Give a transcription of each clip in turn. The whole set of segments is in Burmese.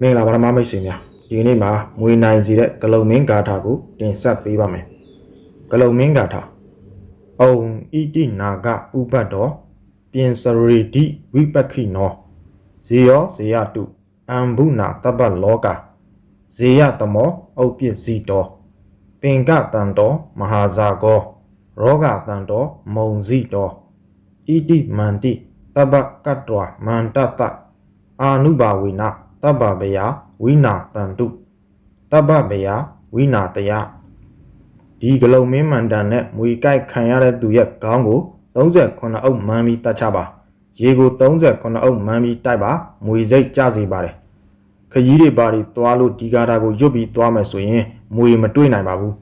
မင်္ဂလာပါဓမ္မမိတ်ဆွေများဒီကနေ့မှာမွေနိုင်စီတဲ့ဂလုံမင်းဂါထာကိုတင်ဆက်ပေးပါမယ်ဂလုံမင်းဂါထာအုံဣတိနာဂဥပတ်တော်ပြင်စရိတိဝိပက္ခိနောဇေယောဇေယတုအံဘုနာတပ္ပလောကဇေယတမောဥပ္ပစ္စည်းတော်ပင်ကတန်တော်မဟာဇာကောရောဂတန်တော်မုံစည်းတော်ဣတိမန္တိတပ္ပကတ္တဝမန္တတအာနုဘာဝိန တပ္ပဗယဝိနာတန္တုတပ္ပဗယဝိနာတယဒီဂလုံမင်းမန္တန်နဲ့မွေကြိုက်ခံရတဲ့သူရဲ့ခေါင်းကို38အုပ်မှန်းပြီးတတ်ချပါရေကို38အုပ်မှန်းပြီးတိုက်ပါမွေစိတ်ကြစေပါတယ်ခကြီးတွေပါတွေသွားလို့ဒီကာတာကိုရွတ်ပြီးသွားမယ်ဆိုရင်မွေမတွေ့နိုင်ပါဘူး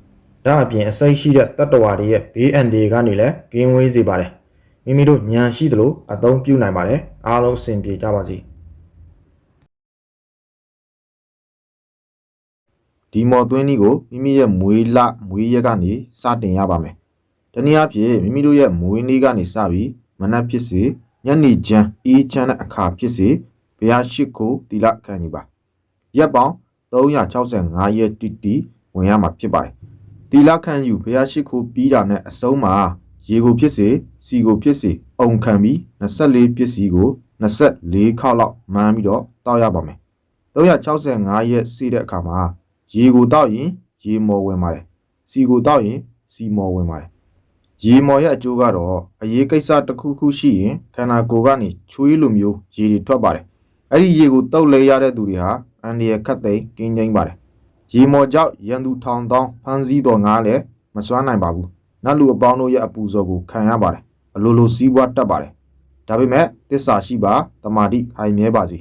ဒါအပြင်အစိတ်ရှိတဲ့တတ္တဝါတွေရဲ့ဘေးအန္တရာယ်ကနေလည်းကင်းဝေးစေပါတယ်မိမိတို့ဉာဏ်ရှိသလိုအသုံးပြုနိုင်ပါတယ်အားလုံးအဆင်ပြေကြပါစေ ဒီမော်သွင်းနည်းကိုမိမိရဲ့မွေးလမွေးရက်ကနေစတင်ရပါမယ်။တနည်းအားဖြင့်မိမိတို့ရဲ့မွေးနေ့ကနေစပြီးမနက်ဖြစ်စေညနေချမ်းအေးချမ်းတဲ့အခါဖြစ်စေဘုရားရှိခိုးတီလခံယူပါ။ရက်ပေါင်း365ရက်တိတိဝင်ရမှာဖြစ်ပါတယ်။တီလခံယူဘုရားရှိခိုးပြီးတာနဲ့အဆုံးမှာရေကိုဖြစ်စေစီကိုဖြစ်စေအုံခံပြီး24ပစ္စည်းကို24ခေါက်လောက်မှန်းပြီးတော့တောက်ရပါမယ်။365ရက်စီးတဲ့အခါမှာ ရေကိုတောက်ရင်ရေမော်ဝင်ပါတယ်စီကိုတောက်ရင်စီမော်ဝင်ပါတယ်ရေမော်ရဲ့အကျိုးကတော့အရေးကိစ္စတစ်ခုခုရှိရင်ခန္ဓာကိုယ်ကနေချွေးလိုမျိုးရေတွေထွက်ပါတယ်အဲ့ဒီရေကိုတောက်လဲရတဲ့သူတွေဟာအန္တရာယ်ခတ်သိမ်းကင်းကျင်းပါတယ်ရေမော်ကြောင့်ရန်သူထောင်တောင်းဖမ်းဆီးတော်ငားလည်းမစွမ်းနိုင်ပါဘူးနတ်လူအပေါင်းတို့ရဲ့အပူဇော်ကိုခံရပါတယ်အလိုလိုစီးပွားတက်ပါတယ်ဒါပေမဲ့တစ္ဆာရှိပါတမာတိခိုင်မြဲပါစေ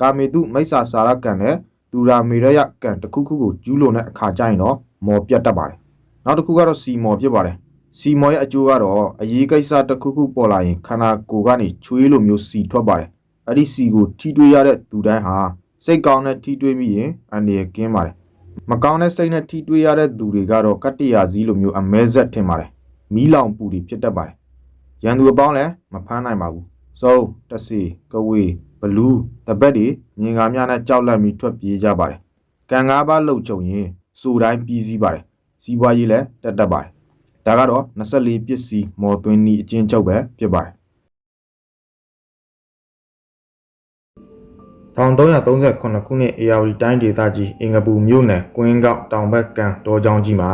ကာမေတုမိစ္ဆာစာရကံနဲ့ သူရာမေရယကံတစ်ခုခုကိုကျူးလွန်တဲ့အခါကျရင်တော့မော်ပြတ်တတ်ပါတယ်။နောက်တစ်ခုကတော့စီမော်ဖြစ်ပါတယ်။စီမော်ရဲ့အကျိုးကတော့အရေးကိစ္စတစ်ခုခုပေါ်လာရင်ခန္ဓာကိုယ်ကနေချွေးလိုမျိုးစီထွက်ပါတယ်။အဲ့ဒီစီကိုထိတွေးရတဲ့သူတိုင်းဟာစိတ်ကောင်းတဲ့ထိတွေးမိရင်အန္တရာယ်ကင်းပါတယ်။မကောင်းတဲ့စိတ်နဲ့ထိတွေးရတဲ့သူတွေကတော့ကတ္တရာစည်းလိုမျိုးအမဲဆက်ထင်ပါတယ်။မီးလောင်ပူတွေဖြစ်တတ်ပါတယ်။ရန်သူအပေါင်းလည်းမဖမ်းနိုင်ပါဘူး။ စုံတစီကဝေဘလူးတပတ်တွေမြင်ကားများနဲ့ကြောက်လန့်ပြီးထွက်ပြေးကြပါတယ်။ကံကားပါလှုပ်ချုံရင်စိုးတိုင်းပြီးစည်းပါတယ်။စီးပွားရေးလည်းတက်တက်ပါတယ်။ဒါကတော့24ပစ္စည်းမော်သွင်းနည်းအချင်းချုပ်ပဲဖြစ်ပါတယ်1338ခုနှစ်အေယာဝတီတိုင်းဒေသကြီးအင်္ဂပူမြို့နယ်ကွင်းကောက်တောင်ဘက်ကံတောကျောင်းကြီးမှာ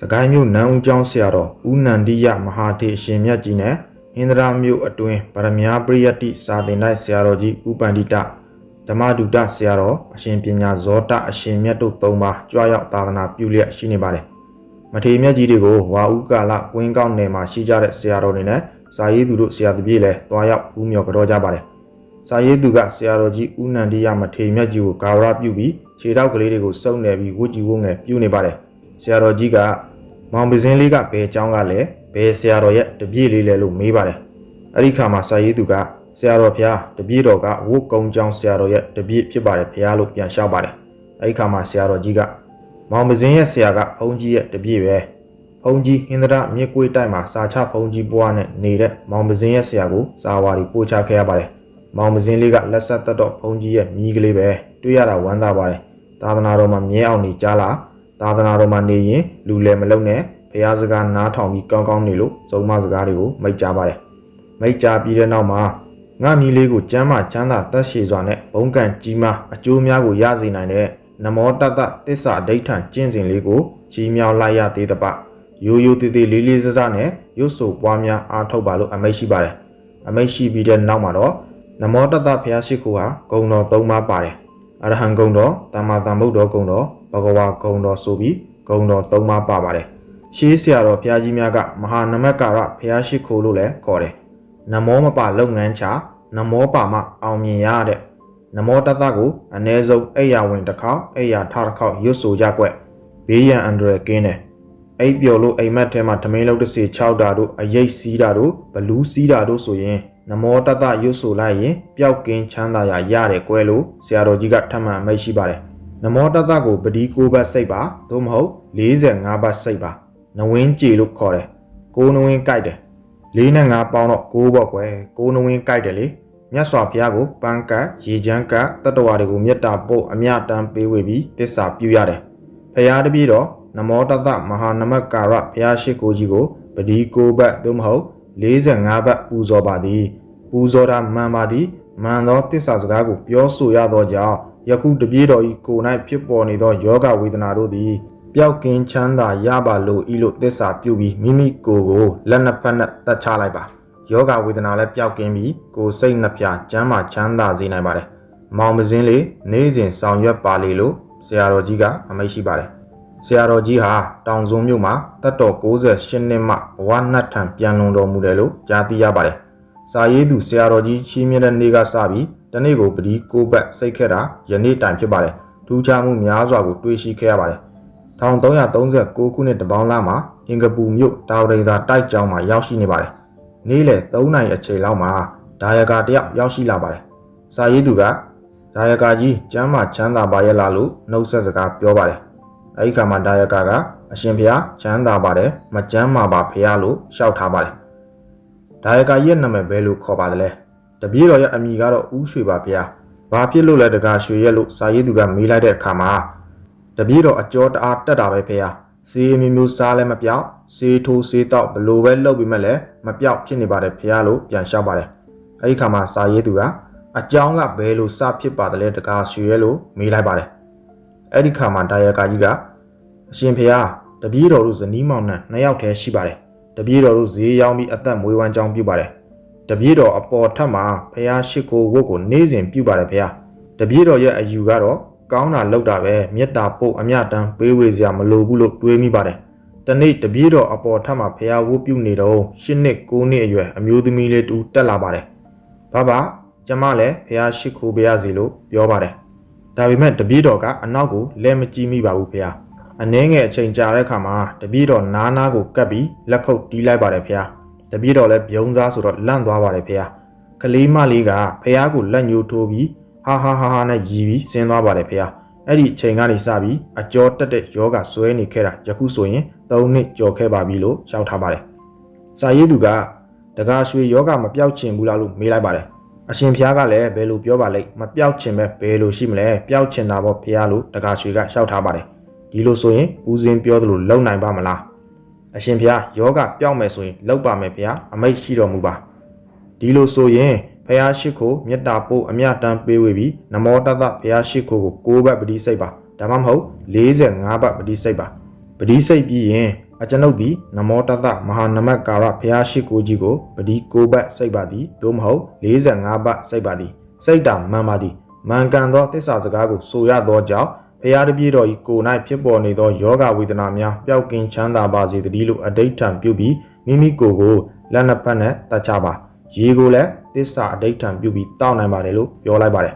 စကိုင်းမြို့နန်းဦးကျောင်းဆရာတော်ဦးနန္ဒီယမဟာထေအရှင်မြတ်ကြီးနဲ့ ဟင်္ဒရာမြို့အတွင်းဗရမ ्या ပရိယတ္တိစာသင်၌ဆရာတော်ကြီးဥပန္တိတဓမ္မဒုတဆရာတော်အရှင်ပညာဇောတအရှင်မြတ်တို့သုံးပါးကြွားရောက်သာသနာပြုလျက်ရှိနေပါတယ်။မထေမြတ်ကြီးတွေကိုဝါဥကာလကွင်းကောင်းနယ်မှာရှိကြတဲ့ဆရာတော်တွေနဲ့စာရေးသူတို့ဆရာတပည့်လည်းတွားရောက်ဦးမြော်ကြောကြပါတယ်။စာရေးသူကဆရာတော်ကြီးဦးနန္ဒီယမထေမြတ်ကြီးကိုဂါရဝပြုပြီးခြေထောက်ကလေးတွေကိုစုံနယ်ပြီးဝတ်ကြည်ဝတ်ငယ်ပြုနေပါတယ်။ဆရာတော်ကြီးကမောင်ပစင်းလေးကဘယ်အကြောင်းကလဲ ဘယ်ဆရာတော်ရဲ့တပြည့်လေးလဲလို့မေးပါတယ်။အဲ့ဒီခါမှာစာရေးသူကဆရာတော်ဖျားတပြည့်တော်ကဝုတ်ကုံကျောင်းဆရာတော်ရဲ့တပြည့်ဖြစ်ပါတယ်ဖျားလို့ပြန်လျှောက်ပါတယ်။အဲ့ဒီခါမှာဆရာတော်ကြီးကမောင်မစင်းရဲ့ဆရာကဘုန်းကြီးရဲ့တပြည့်ပဲ။ဘုန်းကြီးဟင်္ဒရာမြစ်ကွေးတိုက်မှာစာချဘုန်းကြီးဘွားနဲ့နေတဲ့မောင်မစင်းရဲ့ဆရာကိုစာဝါရီပို့ချခဲ့ရပါတယ်။မောင်မစင်းလေးကလက်ဆက်သက်တော့ဘုန်းကြီးရဲ့မိကလေးပဲတွေ့ရတာဝမ်းသာပါတယ်။သာသနာတော်မှာမြဲအောင်နေကြလား။သာသနာတော်မှာနေရင်လူလည်းမလုံနဲ့ ဘုရားစကားနားထောင်ပြီးကောင်းကောင်းနေလို့စုံမစကားတွေကိုမိတ်ကြပါတယ်မိတ်ကြပြီးတဲ့နောက်မှာငါမြီးလေးကိုကျမ်းမာချမ်းသာတက်ရှည်စွာနဲ့ဘုံကံကြီးမားအကျိုးများကိုရစေနိုင်တဲ့နမောတတ္တသစ္စာဒိဋ္ဌံကျင့်စဉ်လေးကိုကြီးမြောက်လိုက်ရသေးတပရိုးရိုးသေးသေးလေးလေးစားစားနဲ့ရွတ်ဆိုပွားများအားထုတ်ပါလို့အမိတ်ရှိပါတယ်အမိတ်ရှိပြီးတဲ့နောက်မှာတော့နမောတတ္တဘုရားရှိခိုးဟာဂုံတော်၃ပါးပါတယ်အရဟံဂုံတော်တမ္မာသမ္ဗုဒ္ဓဂုံတော်ဘဂဝါဂုံတော်ဆိုပြီးဂုံတော်၃ပါးပါပါတယ် ရှေးဆရာတော်ဘုရားကြီးများကမဟာနမက္ကာရဘုရားရှိခိုးလို့လည်းခေါ်တယ်နမောမပလုပ်ငန်းချနမောပါမအောင်မြင်ရတဲ့နမောတတ္တကိုအ ਨੇ ဆုံးအိယာဝင်တစ်ခေါက်အိယာထတစ်ခေါက်ရွတ်ဆိုကြကွက်ဘေးရန်အန္တရာယ်ကင်းတယ်အိပ်ပျော်လို့အိမ်မက်ထဲမှာသမင်းလုံးတစ်စီ6တာတို့အရိတ်စီးတာတို့ဘလူးစီးတာတို့ဆိုရင်နမောတတရွတ်ဆိုလိုက်ရင်ပျောက်ကင်းချမ်းသာရရတယ်ကွဲလို့ဆရာတော်ကြီးကထပ်မံမိတ်ရှိပါတယ်နမောတတကိုပဒီ9ဘတ်စိတ်ပါသို့မဟုတ်45ဘတ်စိတ်ပါ နဝင်းကြည်လို့ခေါ်တယ်ကိုးနဝင်းကြိုက်တယ်၄နဲ့5ပေါင်းတော့6ပေါ့ကွယ်ကိုးနဝင်းကြိုက်တယ်လေမြတ်စွာဘုရားကိုပန်းကတ်ရေချမ်းကတ်တတ္တဝါတွေကိုမေတ္တာပို့အမြတ်တမ်းပေးဝေပြီးတစ္ဆာပြုရတယ်။ဘုရားတပည့်တော်နမောတသမဟာနမကာရဘုရားရှိခိုးကြီးကိုပဒီကိုဘတ်သို့မဟုတ်45ဘတ်ပူဇော်ပါသည်ပူဇော်တာမှန်ပါသည်မှန်သောတစ္ဆာစကားကိုပြောဆိုရသောကြောင့်ယခုတပည့်တော်ဤကိုယ်၌ဖြစ်ပေါ်နေသောယောဂဝေဒနာတို့သည် ပျောက်ကင်းချမ်းသာရပါလို့ဤလို့တစ္ဆာပြုပြီးမိမိကိုယ်ကိုလက်နှစ်ဖက်နဲ့တတ်ချလိုက်ပါယောဂဝေဒနာလည်းပျောက်ကင်းပြီးကိုယ်စိတ်နှပြချမ်းသာချမ်းသာစေနိုင်ပါတယ်မောင်မစင်းလေးနေ့စဉ်ဆောင်ရွက်ပါလေလို့ဆရာတော်ကြီးကအမိန့်ရှိပါတယ်ဆရာတော်ကြီးဟာတောင်စုံမြို့မှာတက်တော်68နှစ်မှဘဝနှတ်ထံပြန်လွန်တော်မူတယ်လို့ကြားသိရပါတယ်စာရေးသူဆရာတော်ကြီးရှင်းမြတဲ့နေ့ကစပြီးတနေ့ကိုပဒီကိုဘတ်စိတ်ခဲ့တာယနေ့တိုင်ဖြစ်ပါတယ်ထူးခြားမှုများစွာကိုတွေ့ရှိခဲ့ရပါတယ် 1339ခုနှစ်တပေါင်းလမှာအင်္ဂပူမြို့တာဝရိန်သာတိုက်ကျောင်းမှာရောက်ရှိနေပါတယ်နေ့လယ်3နာရီအချိန်လောက်မှာဒါယကာတယောက်ရောက်ရှိလာပါတယ်စာရေးသူကဒါယကာကြီးကျမ်းမာချမ်းသာပါရဲ့လားလို့နှုတ်ဆက်စကားပြောပါတယ်အဲဒီခါမှာဒါယကာကအရှင်ဘုရားချမ်းသာပါတယ်မချမ်းမာပါဖရားလို့ရှောက်ထားပါတယ်ဒါယကာရဲ့နာမည်ဘယ်လိုခေါ်ပါသလဲတပည့်တော်ရဲ့အမည်ကတော့ဦးရွှေပါဖရားဘာဖြစ်လို့လဲတကားရွှေရဲ့လို့စာရေးသူကမေးလိုက်တဲ့အခါမှာ တပည့်တော်အကျော်တအားတက်တာပဲဖရားစေးမျိုးမျိုးစားလည်းမပြောက်စေးထိုးစေးတော့ဘလို့ပဲလုပ်ပြီးမှလည်းမပြောက်ဖြစ်နေပါတယ်ဖရားလို့ပြန်လျှောက်ပါတယ်အဲဒီခါမှာစာရေးသူကအကြောင်းကဘယ်လိုစဖြစ်ပါသလဲတကားရွှေရဲ့လို့မေးလိုက်ပါတယ်အဲ့ဒီခါမှာဒါယကာကြီးကအရှင်ဖျားတပည့်တော်တို့ဇနီးမောင်နှံနှစ်ယောက်တည်းရှိပါတယ်တပည့်တော်တို့ဈေးရောက်ပြီးအသက်မွေးဝမ်းကြောင်းပြုပါတယ်တပည့်တော်အပေါ်ထပ်မှာဖျားရှိခိုးဝတ်ကိုနေ့စဉ်ပြုပါတယ်ဖျားတပည့်တော်ရဲ့အယူကတော့ ကောင်းတာလောက်တာပဲမေတ္တာပို့အမြတမ်းပေးဝေစရာမလိုဘူးလို့တွေးမိပါတယ်တနေ့တပည့်တော်အပေါ်ထပ်မှာဖျားဝတ်ပြုနေတော့၈နှစ်၉နှစ်အရွယ်အမျိုးသမီးလေးတူတက်လာပါတယ်ဘာဘာကျမလည်းဖះရှိခိုးပေးရစီလို့ပြောပါတယ်။ဒါပေမဲ့တပည့်တော်ကအနောက်ကိုလဲမကြည့်မိပါဘူးဖះ။အနှဲငယ်အချိန်ကြာတဲ့အခါမှာတပည့်တော်နားနားကိုကပ်ပြီးလက်ခုပ်တီးလိုက်ပါတယ်ဖះ။တပည့်တော်လည်းပြုံးစားဆိုတော့လန့်သွားပါတယ်ဖះ။ကလေးမလေးကဖះကိုလက်ညှိုးထိုးပြီး ဟာဟာဟာဟာနဲ့ရီပြီးဆင်းသွားပါတယ်ဖះ။အဲ့ဒီအချိန်ကနေစပြီးအကျော်တက်တဲ့ယောဂဆွဲနေခဲ့တာယခုဆိုရင်၃နှစ်ကျော်ခဲ့ပါပြီလို့ရှောက်ထားပါတယ်။စာရေးသူကတကားရွှေယောဂမပြောက်ချင်ဘူးလားလို့မေးလိုက်ပါတယ်အရှင်ဖျားကလည်းဘယ်လိုပြောပါလိမ့်မပြောက်ချင်ပဲဘယ်လိုရှိမလဲပျောက်ချင်တာပေါ့ဖျားလို့တကားရွှေကရှောက်ထားပါတယ်ဒီလိုဆိုရင်ဦးစင်းပြောသလိုလုံနိုင်ပါမလားအရှင်ဖျားယောဂပျောက်မယ်ဆိုရင်လုံပါမယ်ဖျားအမိတ်ရှိတော်မူပါဒီလိုဆိုရင် ဖျားရှိခိုးမေတ္တာပို့အမြတ်တမ်းပေးဝေပြီးနမောတသဖျားရှိခိုးကို6ဘတ်ပတိစိတ်ပါဒါမှမဟုတ်45ဘတ်ပတိစိတ်ပါပတိစိတ်ပြီးရင်အကျွန်ုပ်သည်နမောတသမဟာနမတ်ကာရဘုရားရှိခိုးကြီးကိုပဒီကိုဘတ်စိတ်ပါသည်သို့မဟုတ်45ဘတ်စိတ်ပါသည်စိတ်တာမှန်ပါသည်မှန်ကန်သောတစ္ဆာစကားကိုဆိုရသောကြောင့်ဘုရားတပည့်တော်ဤကိုယ်၌ဖြစ်ပေါ်နေသောယောဂဝေဒနာများပျောက်ကင်းချမ်းသာပါစေတည်းလို့အဋိဋ္ဌံပြုပြီးမိမိကိုယ်ကိုလက်နှစ်ဖက်နဲ့တတ်ချပါ ရေကိုလည်းတစ္ဆာအဋိဋ္ဌံပြုပြီးတောက်နိုင်ပါတယ်လို့ပြောလိုက်ပါတယ်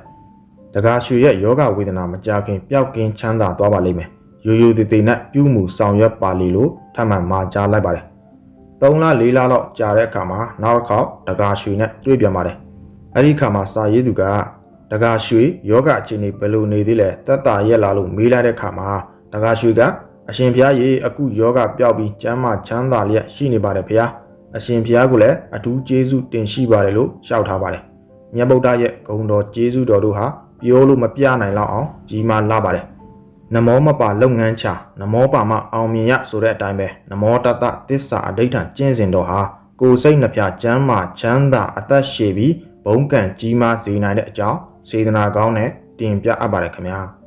တကားရွှေရဲ့ယောဂဝေဒနာမကြခင်ပျောက်ကင်းချမ်းသာသွားပါလိမ့်မယ်ရိုးရိုးသေးသေးနဲ့ပြုမှုဆောင်ရွက်ပါလေလို့ထပ်မံမှာကြားလိုက်ပါတယ်။၃လ၄လလောက်ကြာတဲ့အခါမှာနောက်တစ်ခေါက်တကာရွှေနဲ့တွေ့ပြန်ပါတယ်။အဲဒီအခါမှာစာရေးသူကတကာရွှေယောဂအခြေအနေဘယ်လိုနေသေးလဲတက်တာရက်လာလို့မေးလိုက်တဲ့အခါမှာတကာရွှေကအရှင်ဘုရားရေအခုယောဂပျောက်ပြီးကျမ်းမာချမ်းသာလျက်ရှိနေပါတယ်ဘုရား။ အရှင်ဘုရားကလည်းအထူးကျေးဇူးတင်ရှိပါတယ်လို့ရှောက်ထားပါတယ်။မြတ်ဗုဒ္ဓရဲ့ဂုဏ်တော်ကျေးဇူးတော်တို့ဟာပြောလို့မပြနိုင်လောက်အောင်ကြီးမားလာပါတယ်။နမောမပါလုပ်ငန်းချနမောပါမအောင်မြင်ရဆိုတဲ့အတိုင်းပဲနမောတတသစ္စာအဋိဋ္ဌံကျင့်စဉ်တော်ဟာကိုယ်စိတ်နှပြချမ်းမာချမ်းသာအသက်ရှည်ပြီးဘုံကံကြီးမားစေနိုင်တဲ့အကြောင်းစေတနာကောင်းနဲ့တင်ပြအပ်ပါတယ်ခင်ဗျာ။